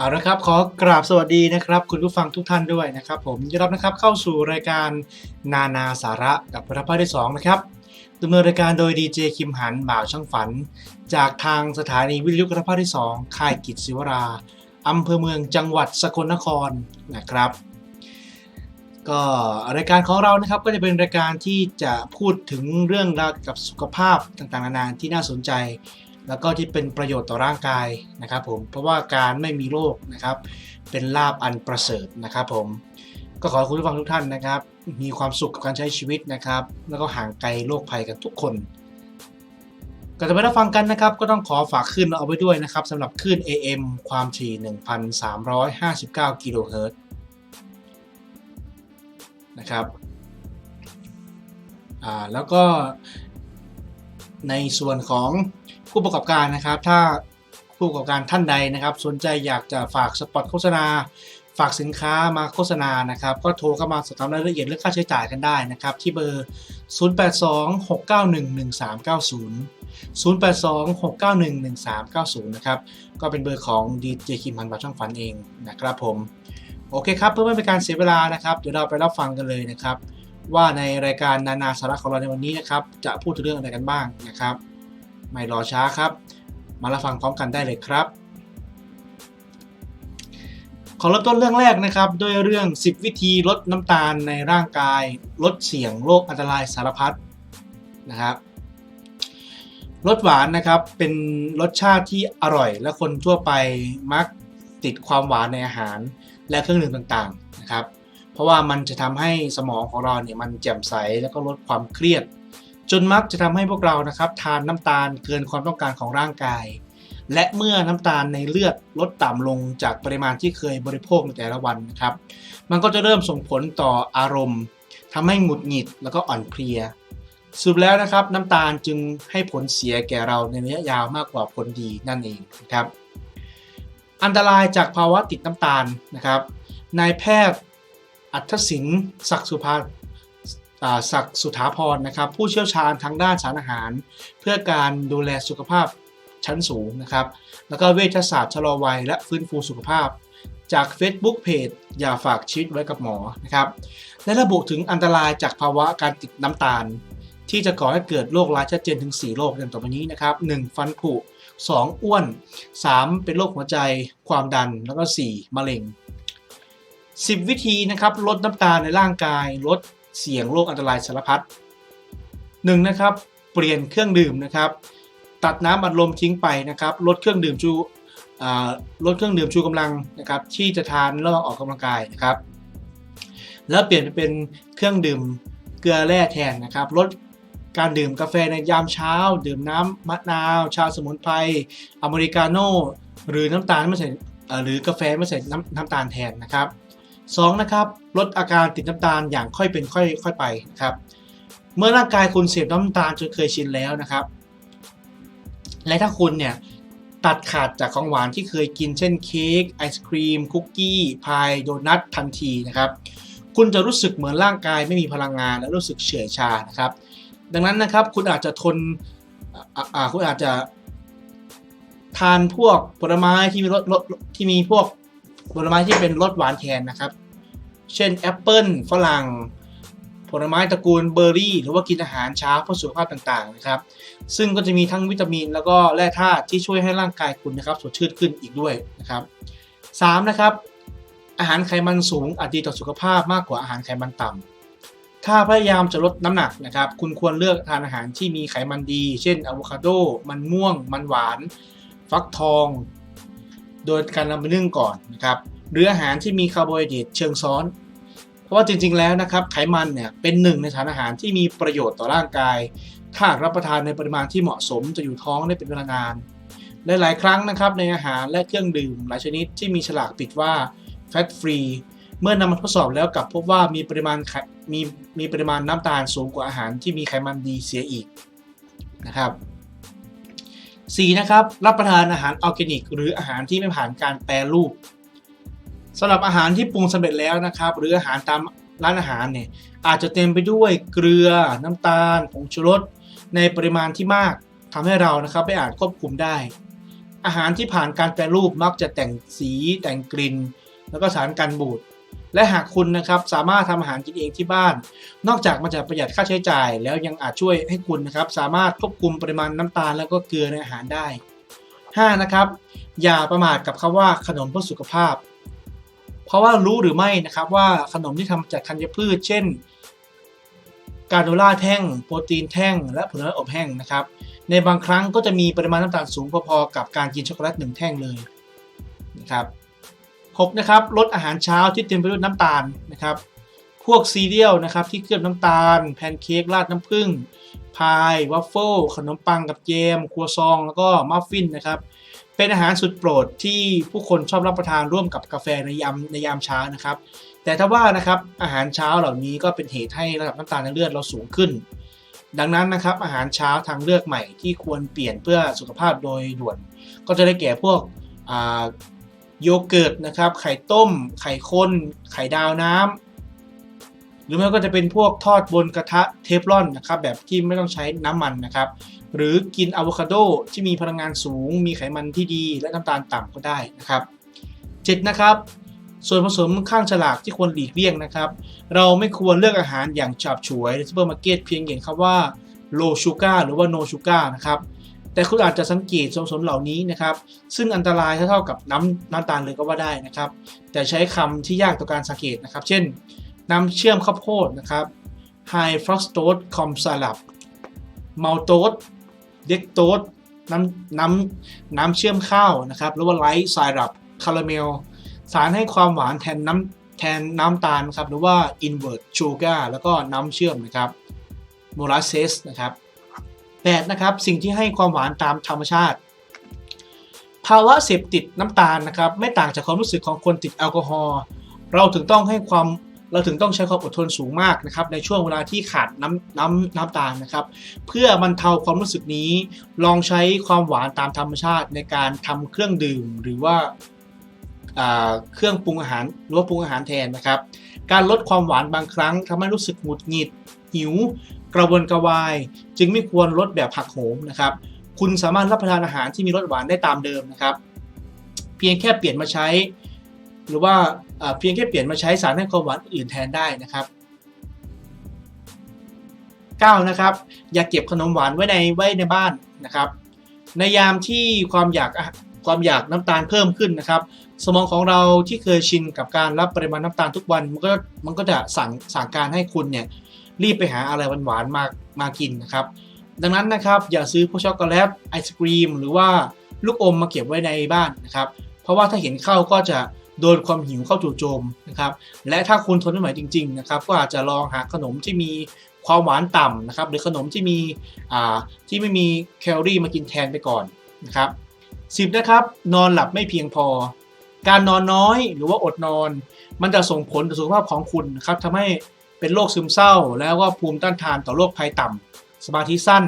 เอาละครับขอกราบสวัสดีนะครับ คุณผู้ฟังทุกท่านด้วยนะครับ ผมยินดีรับนะครับเข้าสู่รายการนานาสาระกับพระภาคที่สองนะครับดำเนินรายการโดยดีเจคิมหันบ่าวช่างฝัน จากทางสถานีวิทยุกระภาคที่สองค่ายกิจศิวราอำเภอเมืองจังหวัดสกลนครนะครับ ก็รายการของเรานะครับก็จะเป็นรายการที่จะพูดถึงเรื่องราวเกี่ยวกับสุขภาพต่างๆนานาที่น่าสนใจ แล้วก็ที่เป็นประโยชน์ต่อร่างกายนะครับผมเพราะว่าการไม่มีโรคนะครับ เป็นลาบอันประเสริฐนะครับผมก็ขอให้คุณผู้ฟังทุกท่านนะครับ มีความสุขกับการใช้ชีวิตนะครับ แล้วก็ห่างไกลโรคภัยกันทุกคนก่อนจะไปรับฟังกันนะครับ ก็ต้องขอฝากขึ้นเอาไว้ด้วยนะครับสำหรับคลื่น AM ความถี่ 1,359 กิโลเฮิรตซ์นะครับอ่าแล้วก็ในส่วนของ ผู้ประกอบการนะครับ ถ้าผู้ประกอบการท่านใดนะครับ สนใจอยากจะฝากสปอตโฆษณา ฝากสินค้ามาโฆษณานะครับ ก็โทรเข้ามาสอบถามรายละเอียดเรื่องค่าใช้จ่ายกันได้นะครับ ที่เบอร์ 0826911390 0826911390 นะครับ ก็เป็นเบอร์ของดีเจคิมพันธ์บาช่างฝันเองนะครับผม โอเคครับ เพื่อไม่เป็นการเสียเวลานะครับ เดี๋ยวเราไปรับฟังกันเลยนะครับ ว่าในรายการนานาสาระของเราในวันนี้นะครับ จะพูดถึงเรื่องอะไรกันบ้างนะครับ ไม่รอช้าครับ มารับฟังพร้อมกันได้เลยครับ ขอเริ่มต้นเรื่องแรกนะครับ ด้วยเรื่อง 10 วิธีลดน้ำตาลในร่างกาย ลดเสี่ยงโรคอันตรายสารพัดนะครับรสหวานนะครับเป็นรสชาติที่อร่อย และคนทั่วไปมักติดความหวานในอาหารและเครื่องดื่มต่างๆนะครับ เพราะว่ามันจะทำให้สมองของเราเนี่ยมันแจ่มใสแล้วก็ลดความเครียด จนมักจะทำให้พวกเรานะครับทานน้ำตาลเกินความต้องการของร่างกาย และเมื่อน้ำตาลในเลือดลดต่ำลงจากปริมาณที่เคยบริโภคในแต่ละวันนะครับ มันก็จะเริ่มส่งผลต่ออารมณ์ทำให้หงุดหงิดแล้วก็อ่อนเพลียสรุปแล้วนะครับน้ำตาลจึงให้ผลเสียแก่เราในระยะยาวมากกว่าผลดีนั่นเองนะครับ อันตรายจากภาวะติดน้ำตาลนะครับนายแพทย์อัธศินศักดิ์สุภา ศักดิ์สุธาพรนะครับ ผู้เชี่ยวชาญทางด้านสารอาหาร เพื่อการดูแลสุขภาพชั้นสูงนะครับ แล้วก็เวชศาสตร์ชะลอวัยและฟื้นฟูสุขภาพ จาก Facebook Page อย่าฝากชีวิตไว้กับหมอนะครับและระบุถึงอันตรายจากภาวะการติดน้ำตาล ที่จะก่อให้เกิดโรคร้ายชัดเจนถึง 4 โรคดังต่อไปนี้นะครับ 1. ฟันผุ 2. อ้วน 3. เป็นโรคหัวใจ ความดันแล้วก็ 4. มะเร็ง 10 วิธีนะครับลดน้ำตาลในร่างกายลด เสี่ยงโรคอันตรายสารพัด 1. นะครับเปลี่ยนเครื่องดื่มนะครับ ตัดน้ำอัดลมทิ้งไปนะครับ ลดเครื่องดื่มชูลดเครื่องดื่มชูกำลังนะครับที่จะทานระหว่างออกกำลังกายนะครับ แล้วเปลี่ยนไปเป็นเครื่องดื่มเกลือแร่แทนนะครับ ลดการดื่มกาแฟในยามเช้า ดื่มน้ำมะนาว ชาสมุนไพรอเมริกาโน่หรือน้ำตาลไม่ใส่หรือกาแฟไม่ใส่น้ำน้ำตาลแทนนะครับ 2. นะครับลดอาการติดน้ำตาลอย่างค่อยเป็นค่อยค่อยไปครับเมื่อร่างกายคุณเสพน้ำตาลจนเคยชินแล้วนะครับ และถ้าคุณเนี่ยตัดขาดจากของหวานที่เคยกินเช่นเค้กไอศครีม คุกกี้พายโดนัททันทีนะครับคุณจะรู้สึกเหมือนร่างกายไม่มีพลังงานและรู้สึกเฉื่อยชานะครับ ดังนั้นนะครับคุณอาจจะทนคุณอาจจะทานพวกผลไม้ที่มีรสที่มีพวก ผลไม้ที่เป็นรสหวานแทนนะครับ เช่นแอปเปิลฝรั่ง ผลไม้ตระกูลเบอร์รี่ หรือว่ากินอาหารเช้าเพื่อสุขภาพต่างๆนะครับ ซึ่งก็จะมีทั้งวิตามิน แล้วก็แร่ธาตุที่ช่วยให้ร่างกายคุณนะครับ สดชื่นขึ้นอีกด้วยนะครับสามนะครับอาหารไขมันสูงอาจดีต่อสุขภาพมากกว่าอาหารไขมันต่ำถ้าพยายามจะลดน้ำหนักนะครับ คุณควรเลือกทานอาหารที่มีไขมันดี เช่นอะโวคาโด มันม่วง มันหวาน ฟักทอง โดยการนำไปนึ่งก่อนนะครับหรืออาหารที่มีคาร์โบไฮเดรตเชิงซ้อน เพราะว่าจริงๆแล้วนะครับไขมันเนี่ยเป็นหนึ่งในสารอาหารที่มีประโยชน์ต่อร่างกาย ถ้ารับประทานในปริมาณที่เหมาะสมจะอยู่ท้องได้เป็นเวลานานหลายๆครั้งนะครับในอาหารและเครื่องดื่มหลายชนิดที่มีฉลากปิดว่า fat free เมื่อนำมาทดสอบแล้วกลับพบว่ามีปริมาณไขมีมีปริมาณน้ำตาลสูงกว่าอาหารที่มีไขมันดีเสียอีกนะครับ 4. นะครับรับประทานอาหารออร์แกนิก หรืออาหารที่ไม่ผ่านการแปรรูปสำหรับอาหารที่ปรุงสำเร็จแล้วนะครับ หรืออาหารตามร้านอาหารเนี่ยอาจจะเต็มไปด้วยเกลือ น้ำตาล ผงชูรส ในปริมาณที่มากทำให้เรานะครับไม่อาจควบคุมได้ อาหารที่ผ่านการแปรรูปมักจะแต่งสีแต่งกลิ่น แล้วก็สารกันบูด และหากคุณนะครับสามารถทำอาหารกินเองที่บ้าน นอกจากมันจะประหยัดค่าใช้จ่าย แล้วยังอาจช่วยให้คุณนะครับสามารถควบคุมปริมาณน้ำตาลแล้วก็เกลือในอาหารได้ 5. นะครับ อย่าประมาทกับคำว่าขนมเพื่อสุขภาพ เพราะว่ารู้หรือไม่นะครับว่าขนมที่ทำจากธัญพืช เช่น กาโนล่าแท่ง โปรตีนแท่ง และผลไม้อบแห้งนะครับ ในบางครั้งก็จะมีปริมาณน้ำตาลสูงพอๆกับการกินช็อกโกแลตหนึ่งแท่งเลยนะครับ 6. นะครับลดอาหารเช้าที่เต็มไปด้วยน้ำตาลนะครับ พวกซีเรียลนะครับที่เคลือบน้ำตาล แพนเค้กราดน้ำผึ้งพายวัฟเฟิลขนมปังกับเจมครัวซอง แล้วก็มัฟฟินนะครับ เป็นอาหารสุดโปรดที่ผู้คนชอบรับประทานร่วมกับกาแฟในยามในยามเช้านะครับ แต่ถ้าว่านะครับอาหารเช้าเหล่านี้ก็เป็นเหตุให้ระดับน้ำตาลในเลือดเราสูงขึ้น ดังนั้นนะครับอาหารเช้าทางเลือกใหม่ที่ควรเปลี่ยนเพื่อสุขภาพโดยด่วน ก็จะได้แก่พวก โยเกิร์ตนะครับ ไข่ต้ม ไข่ข้น ไข่ดาวน้ำหรือไม่ก็จะเป็นพวกทอดบนกระทะเทฟลอนนะครับ แบบที่ไม่ต้องใช้น้ำมันนะครับ หรือกินอะโวคาโดที่มีพลังงานสูง มีไขมันที่ดี และน้ำตาลต่ำก็ได้นะครับ 7. นะครับส่วนผสมข้างฉลากที่ควรหลีกเลี่ยงนะครับ เราไม่ควรเลือกอาหารอย่างฉับฉวยในซูเปอร์มาร์เก็ตเพียงเห็นคำว่า low sugar หรือว่า no sugar นะครับ แต่คุณอาจจะสังเกตส่วนผสมเหล่านี้นะครับ ซึ่งอันตรายเท่าๆกับน้ำน้ำตาลเลยก็ว่าได้นะครับ แต่ใช้คำที่ยากต่อการสังเกตนะครับ เช่น น้ำเชื่อมข้าวโพดนะครับ high fructose corn syrup maltose dextrose น้ำน้ำน้ำเชื่อมข้าวนะครับหรือว่า light syrup caramel สารให้ความหวานแทนน้ำแทนน้ำตาลนะครับหรือว่า invert sugar แล้วก็น้ำเชื่อมนะครับ molasses นะครับ 8. นะครับสิ่งที่ให้ความหวานตามธรรมชาติ ภาวะเสพติดน้ำตาลนะครับไม่ต่างจากความรู้สึกของคนติดแอลกอฮอล์เราถึงต้องให้ความเราถึงต้องใช้ความอดทนสูงมากนะครับในช่วงเวลาที่ขาดน้ำน้ำน้ำตาลนะครับ เพื่อบรรเทาความรู้สึกนี้ ลองใช้ความหวานตามธรรมชาติในการทำเครื่องดื่ม หรือว่าเครื่องปรุงอาหารหรือว่าปรุงอาหารแทนนะครับ การลดความหวานบางครั้งทำให้รู้สึกหงุดหงิดหิว กระวนกระวาย จึงไม่ควรลดแบบหักโหมนะครับ คุณสามารถรับประทานอาหารที่มีรสหวานได้ตามเดิมนะครับ เพียงแค่เปลี่ยนมาใช้ หรือว่าเพียงแค่เปลี่ยนมาใช้สารให้ความหวานอื่นแทนได้นะครับ 9. นะครับอย่าเก็บขนมหวานไว้ในไว้ในบ้านนะครับ ในยามที่ความอยากความอยากน้ำตาลเพิ่มขึ้นนะครับ สมองของเราที่เคยชินกับการรับปริมาณน้ำตาลทุกวันมันก็มันก็จะสั่งสั่งการให้คุณเนี่ย รีบไปหาอะไรหวานๆมามากินนะครับ ดังนั้นนะครับอย่าซื้อพวกช็อกโกแลตไอศครีม หรือว่าลูกอมมาเก็บไว้ในบ้านนะครับ เพราะว่าถ้าเห็นเข้าก็จะโดนความหิวเข้าจู่โจมนะครับ และถ้าคุณทนไม่ไหวจริง ๆ นะครับ ก็อาจจะลองหาขนมที่มีความหวานต่ำนะครับ หรือขนมที่มีอ่าที่ไม่มีแคลอรี่มากินแทนไปก่อนนะครับสิบนะครับนอนหลับไม่เพียงพอ การนอนน้อยหรือว่าอดนอน มันจะส่งผลต่อสุขภาพของคุณนะครับทำให้ เป็นโรคซึมเศร้า แล้วก็ภูมิต้านทานต่อโรคภัยต่ำสมาธิสั้น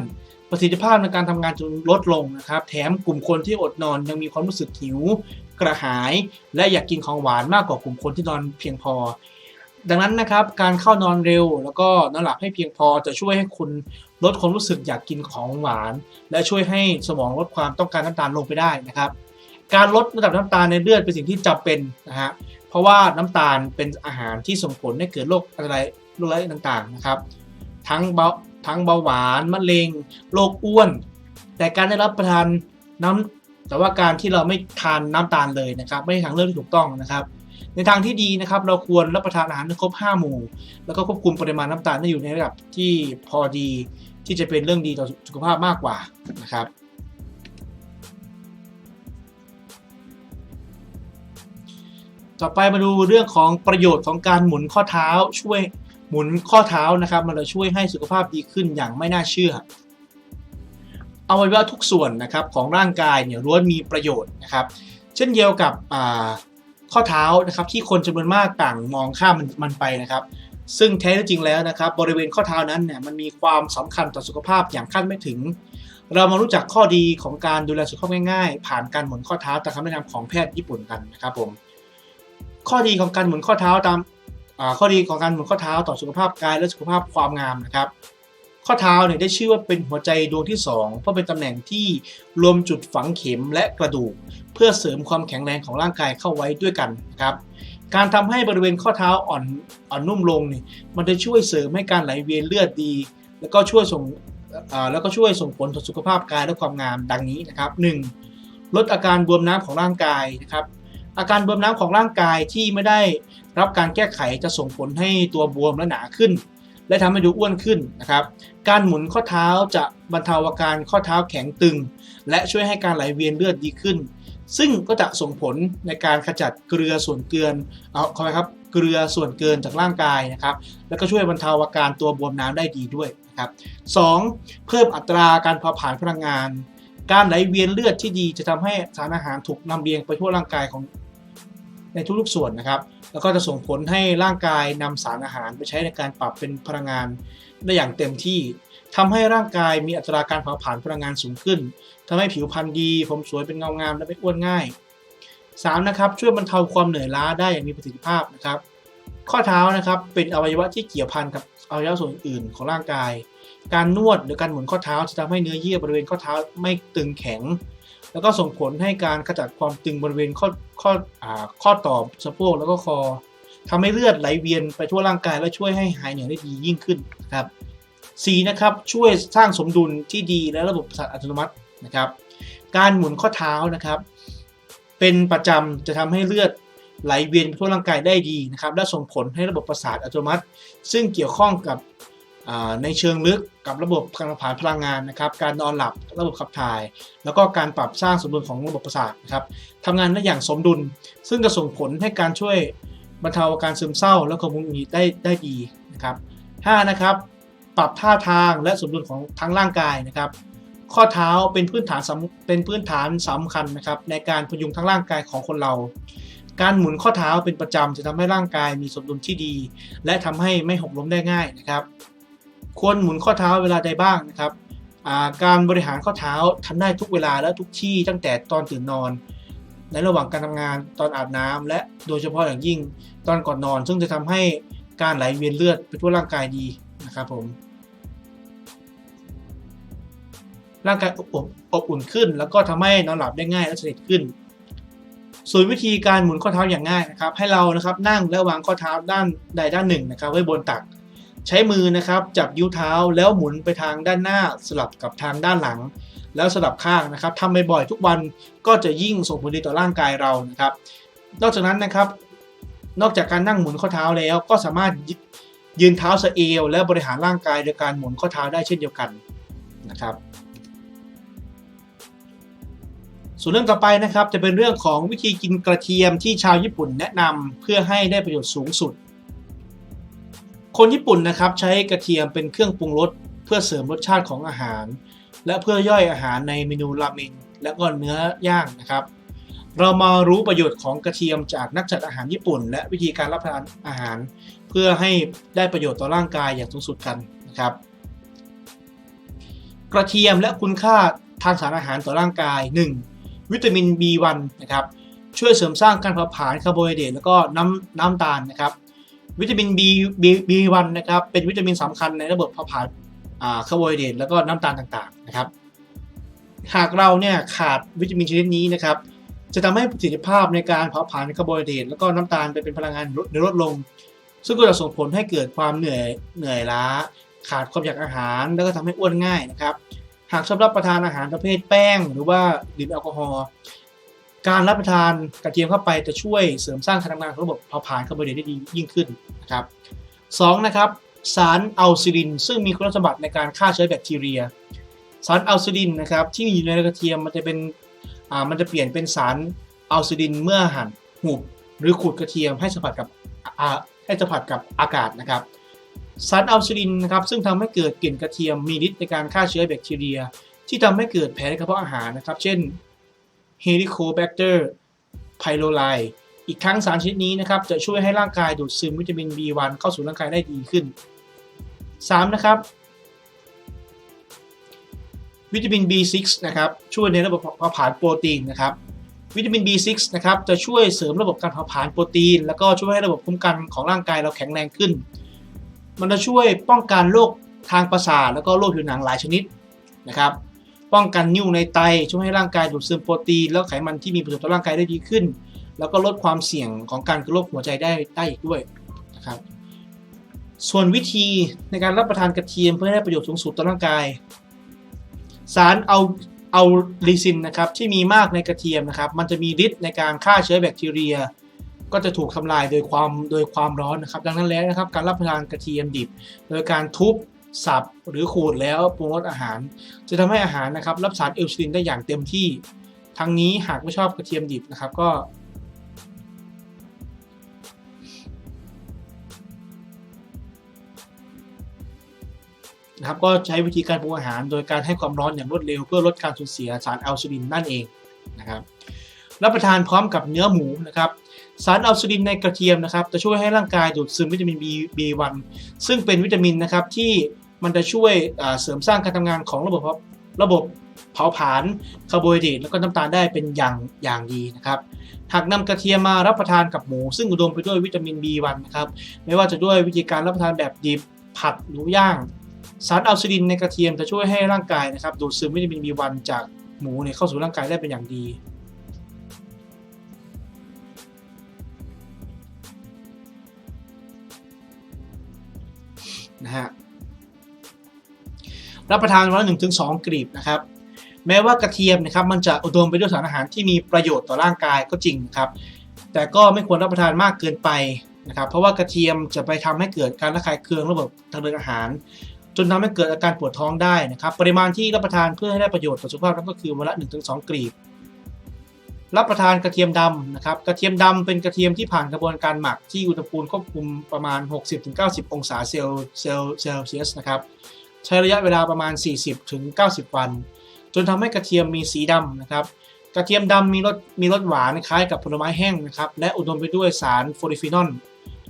ประสิทธิภาพในการทำงานจนลดลงนะครับ แถมกลุ่มคนที่อดนอนยังมีความรู้สึกหิว กระหาย และอยากกินของหวานมากกว่ากลุ่มคนที่นอนเพียงพอ ดังนั้นนะครับการเข้านอนเร็ว แล้วก็นอนหลับให้เพียงพอจะช่วยให้คุณลดความรู้สึกอยากกินของหวาน และช่วยให้สมองลดความต้องการน้ำตาลลงไปได้นะครับการลดระดับน้ำตาลในเลือดเป็นสิ่งที่จำเป็นนะฮะ เพราะว่าน้ำตาลเป็นอาหารที่ส่งผลให้เกิดโรคอะไร โรคอะไรต่างๆนะครับ ทั้งเบาทั้งเบาหวานมะเร็งโรคอ้วน แต่การได้รับประทานน้ำแต่ว่าการที่เราไม่ทานน้ำตาลเลยนะครับ ไม่ใช่ทางเลือกที่ถูกต้องนะครับ ในทางที่ดีนะครับ เราควรรับประทานอาหารครบ 5 หมู่ แล้วก็ควบคุมปริมาณน้ำตาลให้อยู่ในระดับที่พอดีที่จะเป็นเรื่องดีต่อสุขภาพมากกว่านะครับต่อไปมาดูเรื่องของประโยชน์ของการหมุนข้อเท้าช่วย หมุนข้อเท้านะครับมันจะช่วยให้สุขภาพดีขึ้นอย่างไม่น่าเชื่อ เอาไว้ว่าทุกส่วนนะครับของร่างกายเนี่ยล้วนมีประโยชน์นะครับ เช่นเดียวกับข้อเท้านะครับที่คนจำนวนมากต่างมองข้ามมันมันไปนะครับซึ่งแท้จริงแล้วนะครับ บริเวณข้อเท้านั้นเนี่ยมันมีความสำคัญต่อสุขภาพอย่างคาดไม่ถึง เรามารู้จักข้อดีของการดูแลสุขภาพง่ายๆ ผ่านการหมุนข้อเท้าตามคำแนะนำของแพทย์ญี่ปุ่นกันนะครับผมข้อดีของการหมุนข้อเท้าตาม ข้อดีของการหมุนข้อเท้าต่อสุขภาพกายและสุขภาพความงามนะครับ ข้อเท้าเนี่ยได้ชื่อว่าเป็นหัวใจดวงที่ 2 เพราะเป็นตำแหน่งที่รวมจุดฝังเข็มและกระดูก เพื่อเสริมความแข็งแรงของร่างกายเข้าไว้ด้วยกันนะครับการทำให้บริเวณข้อเท้าอ่อนอ่อนนุ่มลงเนี่ยมันจะช่วยเสริมให้การไหลเวียนเลือดดี แล้วก็ช่วยส่งแล้วก็ช่วยส่งผลต่อสุขภาพกายและความงามดังนี้นะครับ 1. ลดอาการบวมน้ำของร่างกายนะครับ อาการบวมน้ำของร่างกายที่ไม่ได้รับการแก้ไขจะส่งผลให้ตัวบวมและหนาขึ้น และทำให้ดูอ้วนขึ้นนะครับ การหมุนข้อเท้าจะบรรเทาอาการข้อเท้าแข็งตึง และช่วยให้การไหลเวียนเลือดดีขึ้น ซึ่งก็จะส่งผลในการขจัดเกลือส่วนเกินเอาเข้าไปครับเกลือส่วนเกินจากร่างกายนะครับ แล้วก็ช่วยบรรเทาอาการตัวบวมน้ำได้ดีด้วยนะครับ 2. เพิ่มอัตราการเผาผลาญพลังงาน การไหลเวียนเลือดที่ดีจะทำให้สารอาหารถูกนำเลียงไปทั่วร่างกายของ ในทุกๆส่วนนะครับ แล้วก็จะส่งผลให้ร่างกายนำสารอาหารไปใช้ในการปรับเป็นพลังงานได้อย่างเต็มที่ทำให้ร่างกายมีอัตราการเผาผลาญพลังงานสูงขึ้นทำให้ผิวพรรณดี ผมสวยเป็นเงางามและไม่อ้วนง่าย 3. นะครับช่วยบรรเทาความเหนื่อยล้าได้อย่างมีประสิทธิภาพนะครับ ข้อเท้านะครับเป็นอวัยวะที่เกี่ยวพันกับอวัยวะส่วนอื่นของร่างกาย การนวดหรือการหมุนข้อเท้าจะทำให้เนื้อเยื่อบริเวณข้อเท้าไม่ตึงแข็ง แล้วก็ส่งผลให้การขจัดความตึงบริเวณข้อข้ออ่าข้อต่อสะโพกแล้วก็คอทำให้เลือดไหลเวียนไปทั่วร่างกาย และช่วยให้หายเหนื่อยได้ดียิ่งขึ้นนะครับ 4. นะครับช่วยสร้างสมดุลที่ดีและระบบประสาทอัตโนมัตินะครับ การหมุนข้อเท้านะครับ เป็นประจำจะทำให้เลือดไหลเวียนไปทั่วร่างกายได้ดีนะครับ และส่งผลให้ระบบประสาทอัตโนมัติ ซึ่งเกี่ยวข้องกับ ในเชิงลึกกับระบบการผ่านพลังงานนะครับ การนอนหลับระบบขับถ่าย แล้วก็การปรับสร้างสมดุลของระบบประสาทนะครับทำงานได้อย่างสมดุล ซึ่งจะส่งผลให้การช่วยบรรเทาอาการซึมเศร้า และความหงุดหงิดได้ได้ดีนะครับ 5. นะครับปรับท่าทางและสมดุลของทั้งร่างกายนะครับ ข้อเท้าเป็นพื้นฐานเป็นพื้นฐานสำคัญนะครับ ในการพยุงทั้งร่างกายของคนเรา การหมุนข้อเท้าเป็นประจำจะทำให้ร่างกายมีสมดุลที่ดี และทำให้ไม่หกล้มได้ง่ายนะครับ ควรหมุนข้อเท้าเวลาใดบ้างนะครับาการบริหารข้อเท้าทำได้ทุกเวลาและทุกที่ตั้งแต่ตอนตื่นนอน ในระหว่างการทำงานตอนอาบน้ำและโดยเฉพาะอย่างยิ่งตอนก่อนนอน ซึ่งจะทำให้การไหลเวียนเลือดไปทั่วร่างกายดีนะครับผมร่างกายอบอบอบอุ่นขึ้น แล้วก็ทำให้นอนหลับได้ง่ายและสนิทขึ้น ส่วนวิธีการหมุนข้อเท้าอย่างง่ายนะครับ ให้เรานะครับนั่งและวางข้อเท้าด้านใดด้านหนึ่งนะครับ ไว้บนตัก ใช้มือนะครับจับนิ้วเท้าแล้วหมุนไปทางด้านหน้าสลับกับทางด้านหลัง แล้วสลับข้างนะครับทำบ่อยๆทุกวันก็จะยิ่งส่งผลดีต่อร่างกายเรานะครับ นอกจากนั้นนะครับ นอกจากการนั่งหมุนข้อเท้าแล้วก็สามารถยืนเท้าสะเอว และบริหารร่างกายโดยการหมุนข้อเท้าได้เช่นเดียวกันนะครับส่วนเรื่องต่อไปนะครับจะเป็นเรื่องของวิธีกินกระเทียมที่ชาวญี่ปุ่นแนะนำเพื่อให้ได้ประโยชน์สูงสุด คนญี่ปุ่นนะครับใช้กระเทียมเป็นเครื่องปรุงรสเพื่อเสริมรสชาติของอาหาร และเพื่อย่อยอาหารในเมนูราเมงและก็เนื้อย่างนะครับ เรามารู้ประโยชน์ของกระเทียมจากนักจัดอาหารญี่ปุ่น และวิธีการรับประทานอาหาร เพื่อให้ได้ประโยชน์ต่อร่างกายอย่างสูงสุดกันนะครับ กระเทียมและคุณค่าทางสารอาหารต่อร่างกาย 1. วิตามิน B1 นะครับช่วยเสริมสร้างการเผาผลาญคาร์โบไฮเดรตแล้วก็น้ำน้ำตาลนะครับ วิตามิน B B1 นะครับ เป็นวิตามินสำคัญในระบบเผาผลาญคาร์โบไฮเดรตแล้วก็น้ำตาลต่างๆนะครับ หากเราเนี่ยขาดวิตามินชนิดนี้นะครับ จะทำให้ประสิทธิภาพในการเผาผลาญคาร์โบไฮเดรตแล้วก็น้ำตาลไปเป็นพลังงานลดลดลง ซึ่งก็จะส่งผลให้เกิดความเหนื่อยเหนื่อยล้า ขาดความอยากอาหาร แล้วก็ทำให้อ้วนง่ายนะครับ หากชอบรับประทานอาหารประเภทแป้ง หรือว่าดื่มแอลกอฮอล์ การรับประทานกระเทียมเข้าไปจะช่วยเสริมสร้างการทำงานของระบบเผาผลาญคาร์โบไฮเดรตได้ดียิ่งขึ้นนะครับสองนะครับสารอัลซิลิน ซึ่งมีคุณสมบัติในการฆ่าเชื้อแบคทีเรีย สารอัลซิลินนะครับที่มีอยู่ในกระเทียมมันจะเป็นอ่ามันจะเปลี่ยนเป็นสารอัลซิลินเมื่อหั่นหุบหรือขูดกระเทียมให้สัมผัสกับอ่าให้สัมผัสกับอากาศนะครับสารอัลซิลินนะครับซึ่งทำให้เกิดกลิ่นกระเทียมมีฤทธิ์ในการฆ่าเชื้อแบคทีเรีย ที่ทำให้เกิดแผลในกระเพาะอาหารนะครับ เช่น Helicobacter pylori อีกทั้งสารชนิดนี้นะครับจะช่วยให้ร่างกายดูดซึมวิตามิน B1 เข้าสู่ร่างกายได้ดีขึ้น 3. นะครับ วิตามิน B6 นะครับช่วยในระบบเผาผลาญโปรตีนนะครับวิตามิน B6 นะครับจะช่วยเสริมระบบการเผาผลาญโปรตีน แล้วก็ช่วยให้ระบบคุ้มกันของร่างกายเราแข็งแรงขึ้น มันจะช่วยป้องกันโรคทางประสาทแล้วก็โรคผิวหนังหลายชนิดนะครับ ป้องกันนิ่วในไตช่วยให้ร่างกายดูดซึมโปรตีนแล้วไขมันที่มีประโยชน์ต่อร่างกายได้ดีขึ้น แล้วก็ลดความเสี่ยงของการเกิดโรคหัวใจได้ได้อีกด้วยนะครับส่วนวิธีในการรับประทานกระเทียมเพื่อให้ได้ประโยชน์สูงสุดต่อร่างกาย สารเอาเอาลิซินนะครับที่มีมากในกระเทียมนะครับ มันจะมีฤทธิ์ในการฆ่าเชื้อแบคทีเรีย ก็จะถูกทำลายโดยความโดยความร้อนนะครับ ดังนั้นแล้วนะครับ การรับประทานกระเทียมดิบ โดยการทุบ สับหรือขูดแล้วปรุงรสอาหาร จะทำให้อาหารนะครับรับสารเอลซิลินได้อย่างเต็มที่ ทั้งนี้หากไม่ชอบกระเทียมดิบนะครับก็ นะครับก็ใช้วิธีการปรุงอาหาร โดยการให้ความร้อนอย่างรวดเร็วเพื่อลดการสูญเสียสารอัลซูลินนั่นเองนะครับรับประทานพร้อมกับเนื้อหมูนะครับสารอัลซูลินในกระเทียมนะครับจะช่วยให้ร่างกายดูดซึมวิตามิน B B1 ซึ่งเป็นวิตามินนะครับที่ มันจะช่วยเสริมสร้างการทำงานของระบบระบบเผาผลาญคาร์โบไฮเดรตแล้วก็น้ำตาลได้เป็นอย่างอย่างดีนะครับ หากนำกระเทียมมารับประทานกับหมู ซึ่งอุดมไปด้วยวิตามิน B1 นะครับ ไม่ว่าจะด้วยวิธีการรับประทานแบบดิบผัดหรือย่างสารอัลซิลินในกระเทียมจะช่วยให้ร่างกายนะครับดูดซึมวิตามิน B1 จากหมูเนี่ยเข้าสู่ร่างกายได้เป็นอย่างดีนะฮะ รับประทานวันละหนึ่งถึงสองกลีบนะครับ แม้ว่ากระเทียมนะครับมันจะอุดมไปด้วยสารอาหารที่มีประโยชน์ต่อร่างกายก็จริงครับ แต่ก็ไม่ควรรับประทานมากเกินไปนะครับ เพราะว่ากระเทียมจะไปทำให้เกิดการระคายเคืองระบบทางเดินอาหาร จนทำให้เกิดอาการปวดท้องได้นะครับ ปริมาณที่รับประทานเพื่อให้ได้ประโยชน์ต่อสุขภาพนั่นก็คือวันละ1-2 กลีบรับประทานกระเทียมดำนะครับ กระเทียมดำเป็นกระเทียมที่ผ่านกระบวนการหมักที่อุณหภูมิควบคุมประมาณ 60-90 องศาเซลเซลเซลเซียสนะครับ ใช้ระยะเวลาประมาณ 40-90 วัน จนทำให้กระเทียมมีสีดำนะครับกระเทียมดำมีรสมีรสหวานคล้ายกับผลไม้แห้งนะครับและอุดมไปด้วยสารโฟลิฟีนอล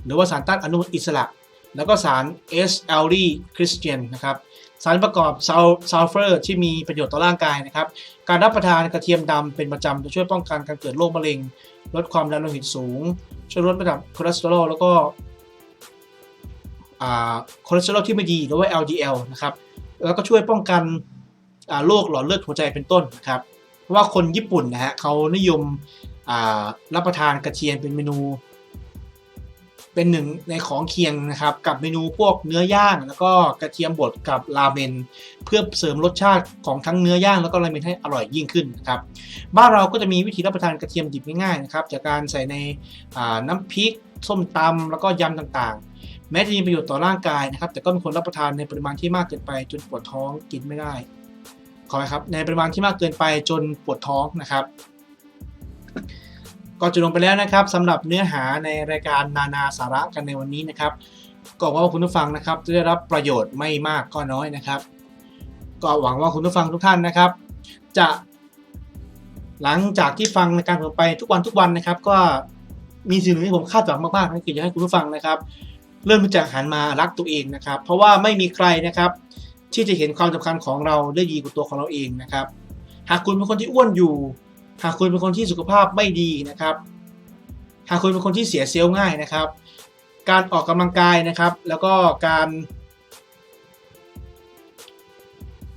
หรือว่าสารต้านอนุมูลอิสระ แล้วก็สาร s l d คริสเตียนนะครับสารประกอบซัลเฟอร์ที่มีประโยชน์ต่อร่างกายนะครับ การรับประทานกระเทียมดำเป็นประจำจะช่วยป้องกันการเกิดโรคมะเร็ง ลดความดันโลหิตสูง ช่วยลดระดับคอเลสเตอรอลแล้วก็ คอเลสเตอรอลที่ไม่ดีหรือว่า LDL นะครับแล้วก็ช่วยป้องกันโรคหลอดเลือดหัวใจเป็นต้นนะครับ เพราะว่าคนญี่ปุ่นนะฮะเขานิยมรับประทานกระเทียมเป็นเมนู เป็นหนึ่งในของเคียงนะครับ กับเมนูพวกเนื้อย่างแล้วก็กระเทียมบดกับราเมน เพื่อเสริมรสชาติของทั้งเนื้อย่างแล้วก็ราเมนให้อร่อยยิ่งขึ้นนะครับบ้านเราก็จะมีวิธีรับประทานกระเทียมดิบง่ายๆนะครับจากการใส่ในน้ำพริกส้มตำแล้วก็ยำต่างๆ แม้จะมีประโยชน์ต่อร่างกายนะครับ แต่ก็ม่ควรรับประทานในปริมาณที่มากเกินไป จนปวดท้องกินไม่ได้ ขอครับ ในปริมาณที่มากเกินไปจนปวดท้องนะครับ ก็จะลงไปแล้วนะครับสำหรับเนื้อหาในรายการนานาสาระกันในวันนี้นะครับก็หวังว่าคุณผู้ฟังนะครับจะได้รับประโยชน์ไม่มากก็น้อยนะครับ ก็หวังว่าคุณผู้ฟังทุกท่านนะครับ จะ หลังจากที่ฟังในการผมไปทุกวันทุกวันนะครับ ก็มีสิ่งหนึ่งที่ผมคาดหวังมากๆนั่นคืออยากให้คุณผู้ฟังนะครับ เริ่มที่จะหันมารักตัวเองนะครับ เพราะว่าไม่มีใครนะครับ ที่จะเห็นความสำคัญของเราได้ดีกว่าตัวของเราเองนะครับ หากคุณเป็นคนที่อ้วนอยู่ หากคุณเป็นคนที่สุขภาพไม่ดีนะครับ หากคุณเป็นคนที่เสียเซลล์ง่ายนะครับ การออกกำลังกายนะครับ แล้วก็การ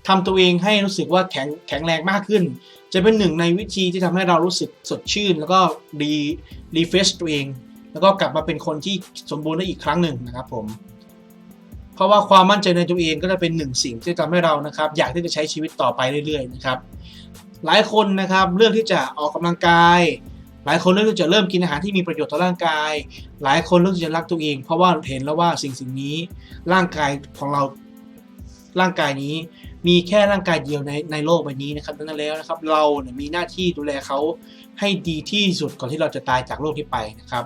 ทำตัวเองให้รู้สึกว่าแข็งแข็งแรงมากขึ้น จะเป็นหนึ่งในวิธีที่ทำให้เรารู้สึกสดชื่น แล้วก็รีรีเฟชตัวเอง แล้วก็กลับมาเป็นคนที่สมบูรณ์ได้อีกครั้งหนึ่งนะครับผมเพราะว่าความมั่นใจในตัวเองก็จะเป็นหนึ่งสิ่งที่ทำให้เรานะครับอยากที่จะใช้ชีวิตต่อไปเรื่อยๆนะครับหลายคนนะครับเลือกที่จะออกกำลังกาย หลายคนเลือกที่จะเริ่มกินอาหารที่มีประโยชน์ต่อร่างกาย หลายคนเลือกที่จะรักตัวเอง เพราะว่าเห็นแล้วว่าสิ่งสิ่งนี้ ร่างกายของเราร่างกายนี้มีแค่ร่างกายเดียวในในโลกใบนี้นะครับดังนั้นแล้วนะครับ เราเนี่ยมีหน้าที่ดูแลเขาให้ดีที่สุดก่อนที่เราจะตายจากโลกนี้ไปนะครับ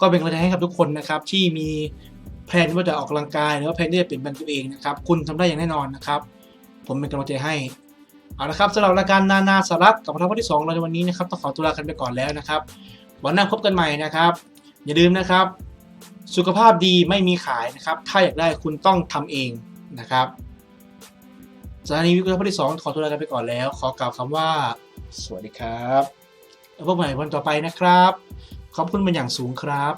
ก็เป็นกำลังใจให้กับทุกคนนะครับที่มีแผนว่าจะออกกำลังกายหรือว่าแผนที่จะเปลี่ยนแปลงตัวเองนะครับคุณทำได้อย่างแน่นอนนะครับ ผมเป็นกำลังใจให้เอาละครับสำหรับรายการนานาสาระกับพระพัฒที่2เราในวันนี้นะครับต้องขอตัวลากันไปก่อนแล้วนะครับวันหน้าพบกันใหม่นะครับ อย่าลืมนะครับ สุขภาพดีไม่มีขายนะครับ ถ้าอยากได้คุณต้องทำเองนะครับสถานีวิทยุพระที่2ขอตัวลากันไปก่อนแล้ว ขอกล่าวคำว่า สวัสดีครับแล้วพบกันใหม่วันต่อไปนะครับ ขอบคุณเป็นอย่างสูงครับ